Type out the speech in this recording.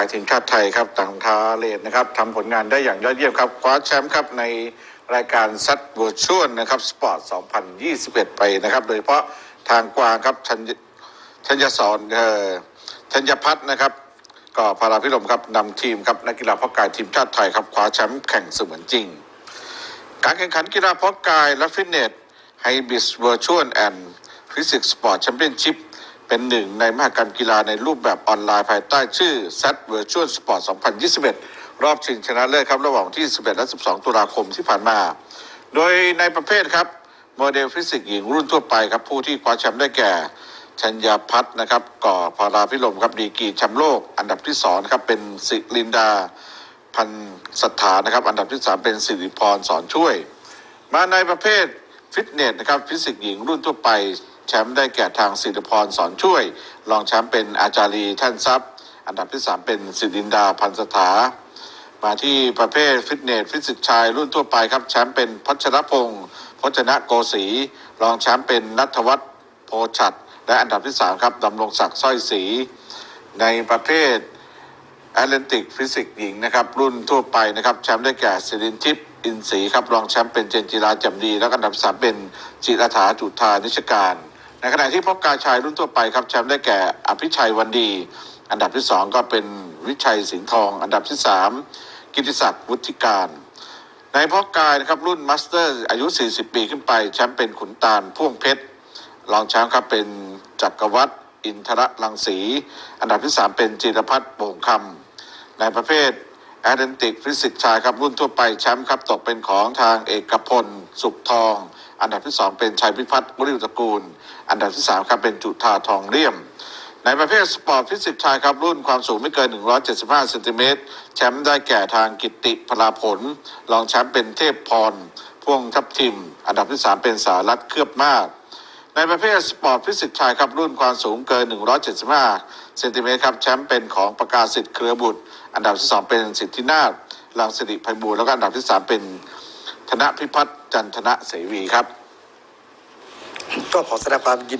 ายทีมชาติไทยครับต่างท้าเลนนะครับทำผลงานได้อย่างยอดเยี่ยมครับคว้าแชมป์ครับในรายการซัดบัวชวลนะครับสปอร์ต 2021 ไปนะครับ โดยเฉพาะทางกวางครับชัญชัญญสอนเออธัญพัฒน์นะครับก็พาราพิรมครับนำทีมครับนักกีฬาเพาะกายทีมชาติไทยครับคว้าแชมป์แข่งเสมือนจริง การแข่งขันกีฬาเพาะกายและฟิตเนสไฮบิสเวอร์ชวลแอนด์ฟิสิกส์สปอร์ตแชมเปี้ยนชิพ เป็นหนึ่งในมหกรรมกีฬาในรูปแบบออนไลน์ภายใต้ชื่อ z Virtual Sport 2021 รอบชิงชนะเลิศครับระหว่างที่ 11 และ 12 ตุลาคมที่ผ่านมา โดยในประเภทครับโมเดลฟิสิกส์หญิงรุ่นทั่วไปครับผู้ที่คว้าแชมป์ได้แก่ชัญญาพัฒน์นะครับก่อพาราพิรมครับดีกรีแชมป์โลก อันดับที่สองครับเป็นสิลินดาพันสถานนะครับ อันดับที่3เป็นสิริพรสอนช่วย มาในประเภทฟิตเนสนะครับฟิสิกส์หญิงรุ่นทั่วไป แชมป์ได้แก่ทางสิริพรสอนช่วย รองแชมป์เป็นอาจารีท่านทรัพย์ อันดับที่ 3 เป็นสิรินดาพันสถา มาที่ประเภทฟิตเนสฟิสิกส์ชายรุ่นทั่วไปครับแชมป์เป็นพัชรพงศ์พจนะโกศีรองแชมป์เป็นนัทวัฒน์โพชัด และอันดับที่ 3 ครับดำรงศักดิ์สร้อยศรีในประเภทแอตแลนติกฟิสิกส์หญิงนะครับรุ่นทั่วไปนะครับแชมป์ได้แก่สิรินทิพย์อินศรีครับรองแชมป์เป็นเจนจิราจำดี แล้วก็อันดับสามเป็นจิรธาจุธานิชการ ในขณะที่พบกาชายรุ่นทั่วไปครับแชมป์ได้แก่อภิชัยวันดี อันดับที่สองก็เป็นวิชัยสิงห์ทอง อันดับที่สามกิติศักดิ์วุฒิการ ในพาะกายนะครับรุ่นมาสเตอร์อายุ 40 ปีขึ้นไป แชมป์เป็นขุนตาลพ่วงเพชรรองแชมป์ครับเป็นจักรวัฒน์อินทรลังสี อันดับที่ 3 เป็นจิรพัฒน์โป่งคำในประเภท แอตแลนติกฟิสิกส์ชายครับรุ่นทั่วไปแชมป์ครับตกเป็นของทางเอกพล สุขทอง อันดับที่ 2 เป็นชัยพิพัฒน์วริวตระกูล อันดับที่ 3 ครับเป็นจุธาทองเลี่ยม ในประเภทสปอร์ตฟิสิกส์ชายครับรุ่นความสูงไม่เกิน 175เซนติเมตรแชมป์ได้แก่ทางกิติพลาผล รองแชมป์เป็นเทพพรพ่วงทับทิม อันดับที่ 3 เป็นสารัตเคลือบมาก ในประเภทสปอร์ตฟิสิกส์ชายครับรุ่นความสูงเกิน 175 เซนติเมตรครับแชมป์เป็นของประกาศสิทธิ์เครือบุตร อันดับที่ 2 เป็นสิทธินาถลังสิริภัยบูลแล้วก็อันดับที่ 3 เป็นธนพิพัฒน์จันทนะเสวีครับ ก็ขอแสดงความยิน